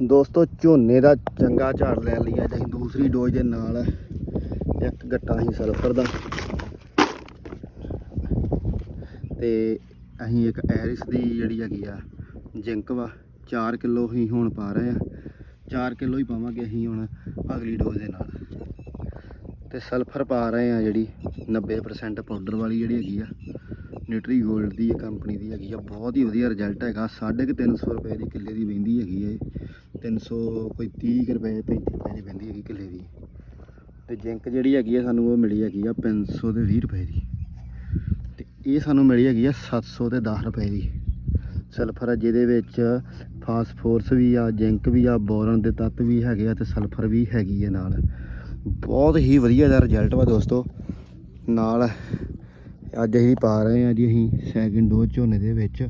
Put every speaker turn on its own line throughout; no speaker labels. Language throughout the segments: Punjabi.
ਦੋਸਤੋ, ਝੋਨੇ ਦਾ ਚੰਗਾ ਝਾੜ ਲੈਣ ਲਈ ਅੱਜ ਅਸੀਂ ਦੂਸਰੀ ਡੋਜ਼ ਦੇ ਨਾਲ ਇੱਕ ਗੱਟਾ ਅਸੀਂ ਸਲਫਰ ਦਾ ਤੇ ਅਸੀਂ ਇੱਕ ਐਰਿਸ ਦੀ ਜਿਹੜੀ ਹੈਗੀ ਆ ਜਿੰਕ ਵਾ 4 ਕਿਲੋ ਹੀ ਹੁਣ ਪਾ ਰਹੇ ਆ। 4 ਕਿਲੋ ਹੀ ਪਾਵਾਂਗੇ ਅਸੀਂ ਹੁਣ ਅਗਲੀ ਡੋਜ਼ ਦੇ ਨਾਲ। ਤੇ ਸਲਫਰ ਪਾ ਰਹੇ ਆ ਜਿਹੜੀ 90% ਪਾਊਡਰ ਵਾਲੀ ਜਿਹੜੀ ਹੈਗੀ ਆ, ਨਿਊਟਰੀ ਗੋਲਡ ਦੀ ਕੰਪਨੀ ਦੀ ਹੈਗੀ ਆ। ਬਹੁਤ ਹੀ ਵਧੀਆ ਰਿਜ਼ਲਟ ਹੈਗਾ। 350 ਰੁਪਏ ਦੀ ਕਿੱਲੇ ਦੀ ਵਹਿੰਦੀ ਹੈਗੀ ਹੈ 300 ਕੋਈ 30 ਕੁ ਰੁਪਏ 35 ਰੁਪਏ ਦੀ ਪੈਂਦੀ ਹੈਗੀ ਕਿੱਲੇ ਦੀ। ਤੇ ਜਿੰਕ ਜਿਹੜੀ ਹੈਗੀ ਆ, ਸਾਨੂੰ ਉਹ ਮਿਲੀ ਹੈਗੀ ਆ 500 ਤੇ 20 ਰੁਪਏ ਦੀ। ਤੇ ਇਹ ਸਾਨੂੰ ਮਿਲੀ ਹੈਗੀ ਆ 700 ਤੇ 10 ਰੁਪਏ ਦੀ। ਸਲਫਰ ਜਿਹਦੇ ਵਿੱਚ ਫਾਸਫੋਰਸ ਵੀ ਆ, ਜਿੰਕ ਵੀ ਆ, ਬੋਰਨ ਦੇ ਤੱਤ ਵੀ ਹੈਗੇ ਆ ਤੇ ਸਲਫਰ ਵੀ ਹੈਗੀ ਆ ਨਾਲ। ਬਹੁਤ ਹੀ ਵਧੀਆ ਦਾ ਰਿਜ਼ਲਟ ਵਾ ਦੋਸਤੋ। ਨਾਲ ਅੱਜ ਅਸੀਂ ਪਾ ਰਹੇ ਹਾਂ ਜੀ ਅਸੀਂ ਸੈਕਿੰਡ ਡੋਜ਼ ਝੋਨੇ ਦੇ ਵਿੱਚ।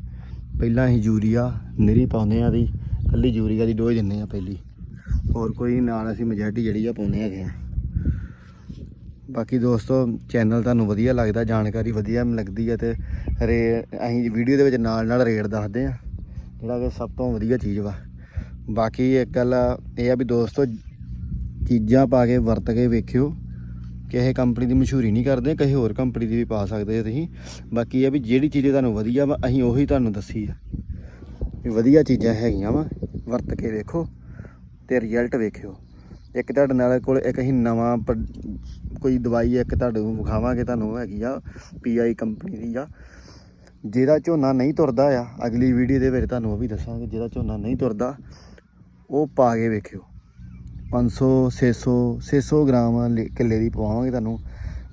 ਪਹਿਲਾਂ ਅਸੀਂ ਯੂਰੀਆ, ਨਿਰੀ ਪਾਉਂਦੇ ਆ ਦੀ ਕੱਲੀ ਯੂਰੀਆ ਦੀ ਡੋਜ਼ ਦਿੰਦੇ ਆ ਪਹਿਲੀ। ਹੋਰ ਕੋਈ ਨਾਲ ਅਸੀਂ ਮਜੈਟੀ ਜਿਹੜੀ ਆ ਪਾਉਂਦੇ ਹੈਗੇ ਆ। ਬਾਕੀ ਦੋਸਤੋ ਚੈਨਲ ਤੁਹਾਨੂੰ ਵਧੀਆ ਲੱਗਦਾ, ਜਾਣਕਾਰੀ ਵਧੀਆ ਲੱਗਦੀ ਹੈ ਤੇ ਰੇ, ਅਸੀਂ ਵੀਡੀਓ ਦੇ ਵਿੱਚ ਨਾਲ ਨਾਲ ਰੇਟ ਦੱਸਦੇ ਆ, ਜਿਹੜਾ ਕਿ ਸਭ ਤੋਂ ਵਧੀਆ ਚੀਜ਼ ਵਾ। ਬਾਕੀ ਇੱਕ ਗੱਲ ਇਹ ਆ ਵੀ ਦੋਸਤੋ, ਚੀਜ਼ਾਂ ਪਾ ਕੇ ਵਰਤ ਕੇ ਵੇਖਿਓ। ਕਿਸੇ ਕੰਪਨੀ ਦੀ ਮਸ਼ਹੂਰੀ ਨਹੀਂ ਕਰਦੇ, ਕਿਸੇ ਹੋਰ ਕੰਪਨੀ ਦੀ ਵੀ ਪਾ ਸਕਦੇ ਹੋ ਤੁਸੀਂ। ਬਾਕੀ ਇਹ ਵੀ ਜਿਹੜੀ ਚੀਜ਼ ਤੁਹਾਨੂੰ ਵਧੀਆ ਵਾ, ਅਸੀਂ ਉਹੀ ਤੁਹਾਨੂੰ ਦੱਸੀ ਆ। ਵੀ ਵਧੀਆ ਚੀਜ਼ਾਂ ਹੈਗੀਆਂ ਵਾ, ਵਰਤ ਕੇ ਵੇਖੋ ਤੇ ਰਿਜ਼ਲਟ ਵੇਖਿਓ। ਇੱਕ ਤੁਹਾਡੇ ਨਾਲ ਕੋਲ ਇੱਕ ਅਸੀਂ ਨਵਾਂ ਕੋਈ ਦਵਾਈ ਇੱਕ ਤੁਹਾਡੇ ਨੂੰ ਵਿਖਾਵਾਂਗੇ, ਤੁਹਾਨੂੰ ਹੈਗੀ ਆ ਪੀਆਈ ਕੰਪਨੀ ਦੀ ਆ। ਜਿਹਦਾ ਝੋਨਾ ਨਹੀਂ ਤੁਰਦਾ ਆ, ਅਗਲੀ ਵੀਡੀਓ ਦੇ ਵਿੱਚ ਤੁਹਾਨੂੰ ਉਹ ਵੀ ਦੱਸਾਂਗੇ, ਜਿਹਦਾ ਝੋਨਾ ਨਹੀਂ ਤੁਰਦਾ, ਉਹ ਪਾ ਕੇ ਵੇਖਿਓ। 500 600 600 ਗ੍ਰਾਮ ਲੀ- ਕਿੱਲੇ ਦੀ ਪਵਾਵਾਂਗੇ ਤੁਹਾਨੂੰ।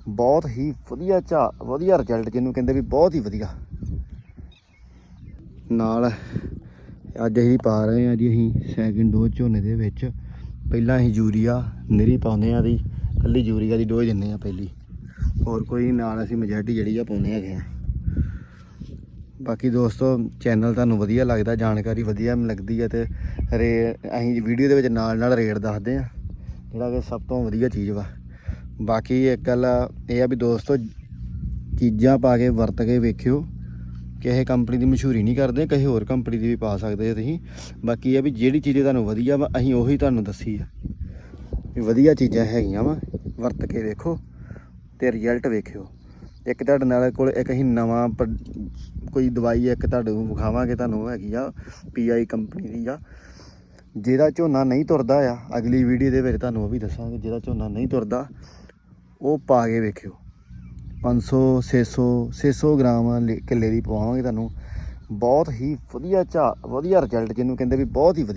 ਬਹੁਤ ਹੀ ਵਧੀਆ ਝਾ, ਵਧੀਆ ਰਿਜ਼ਲਟ ਜਿਹਨੂੰ ਕਹਿੰਦੇ ਵੀ ਬਹੁਤ ਹੀ ਵਧੀਆ। ਨਾਲ ਅੱਜ ਅਸੀਂ ਪਾ ਰਹੇ ਹਾਂ ਜੀ, ਅਸੀਂ ਸੈਕਿੰਡ ਡੋਜ਼ ਝੋਨੇ ਦੇ ਵਿੱਚ। ਪਹਿਲਾਂ ਅਸੀਂ ਯੂਰੀਆ, ਨਿਰੀ ਪਾਉਂਦੇ ਆ ਦੀ ਕੱਲੀ ਯੂਰੀਆ ਦੀ ਡੋਜ਼ ਦਿੰਦੇ ਆ ਪਹਿਲੀ। ਹੋਰ ਕੋਈ ਨਾਲ ਅਸੀਂ ਮਜੈਟੀ ਜਿਹੜੀ ਆ ਪਾਉਂਦੇ ਹੈਗੇ ਆ। ਬਾਕੀ ਦੋਸਤੋ ਚੈਨਲ ਤੁਹਾਨੂੰ ਵਧੀਆ ਲੱਗਦਾ, ਜਾਣਕਾਰੀ ਵਧੀਆ ਲੱਗਦੀ ਹੈ ਤੇ ਰੇ, ਅਸੀਂ ਵੀਡੀਓ ਦੇ ਵਿੱਚ ਨਾਲ ਨਾਲ ਰੇਟ ਦੱਸਦੇ ਆ ਜਿਹੜਾ ਕਿ ਸਭ ਤੋਂ ਵਧੀਆ ਚੀਜ਼ ਵਾ। ਬਾਕੀ ਇੱਕ ਗੱਲ ਇਹ ਆ ਵੀ ਦੋਸਤੋ, ਚੀਜ਼ਾਂ ਪਾ ਕੇ ਵਰਤ ਕੇ ਵੇਖਿਓ। ਕਿਸੇ ਕੰਪਨੀ ਦੀ ਮਸ਼ਹੂਰੀ ਨਹੀਂ ਕਰਦੇ, ਕਿਸੇ ਹੋਰ ਕੰਪਨੀ ਦੀ ਵੀ ਪਾ ਸਕਦੇ ਹੋ ਤੁਸੀਂ। ਬਾਕੀ ਇਹ ਵੀ ਜਿਹੜੀ ਚੀਜ਼ ਤੁਹਾਨੂੰ ਵਧੀਆ ਵਾ, ਅਸੀਂ ਉਹੀ ਤੁਹਾਨੂੰ ਦੱਸੀ ਆ। ਵੀ ਵਧੀਆ ਚੀਜ਼ਾਂ ਹੈਗੀਆਂ ਵਾ, ਵਰਤ ਕੇ ਵੇਖੋ ਤੇ ਰਿਜ਼ਲਟ ਵੇਖਿਓ। ਇੱਕ ਤੁਹਾਡੇ ਨਾਲ ਕੋਲ ਇੱਕ ਅਸੀਂ ਨਵਾਂ ਕੋਈ ਦਵਾਈ ਇੱਕ ਤੁਹਾਡੇ ਨੂੰ ਵਿਖਾਵਾਂਗੇ, ਤੁਹਾਨੂੰ ਉਹ ਹੈਗੀ ਆ ਪੀਆਈ ਕੰਪਨੀ ਦੀ ਆ। ਜਿਹਦਾ ਝੋਨਾ ਨਹੀਂ ਤੁਰਦਾ ਆ, ਅਗਲੀ ਵੀਡੀਓ ਦੇ ਵਿੱਚ ਤੁਹਾਨੂੰ ਉਹ ਵੀ ਦੱਸਾਂਗੇ, ਜਿਹਦਾ ਝੋਨਾ ਨਹੀਂ ਤੁਰਦਾ, ਉਹ ਪਾ ਕੇ ਵੇਖਿਓ। 500 600 600 ਗ੍ਰਾਮ ਲੀ- ਕਿੱਲੇ ਦੀ ਪਵਾਵਾਂਗੇ ਤੁਹਾਨੂੰ। ਬਹੁਤ ਹੀ ਵਧੀਆ ਝਾ ਵਧੀਆ ਰਿਜ਼ਲਟ ਜਿਹਨੂੰ ਕਹਿੰਦੇ ਵੀ ਬਹੁਤ ਹੀ ਵਧੀਆ।